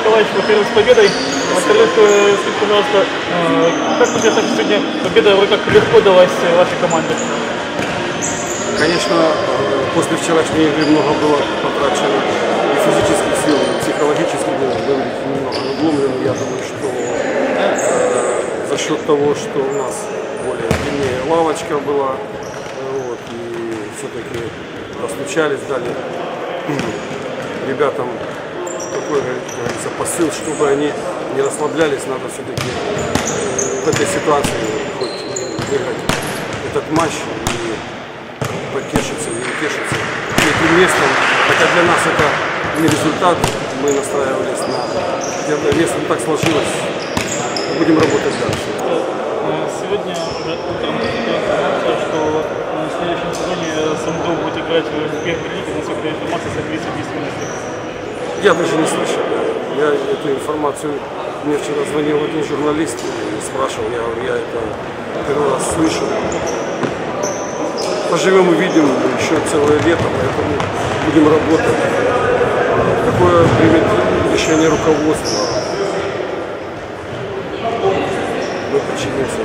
Николаевич, во-первых, с победой. Во-вторых, э, скажите, пожалуйста, э, как считаете, что сегодня победа вроде как легко далась э, вашей команде? Конечно, после вчерашней игры много было потрачено и физических сил, и психологически было немного надломлено. Я думаю, что за счет того, что у нас более длиннее лавочка была, вот, и все-таки постучались, дали ребятам такой, говорится, посыл, чтобы они не расслаблялись, надо все-таки в этой ситуации хоть выиграть этот матч и потешиться, не утешиться этим местом. Хотя для нас это не результат, мы настраивались на это. Если так сложилось, будем работать дальше. Э, Сегодня уже утром информация, что э, в следующем сезоне Самбру будет играть в первой лиге, насколько информация, с Аквисом действительности. Я даже не слышал. Я эту информацию, мне вчера звонил один журналист и спрашивал, я говорю, я это первый раз слышу. Поживем увидим еще целое лето, поэтому будем работать. Какое примет решение руководства. Мы подчинимся.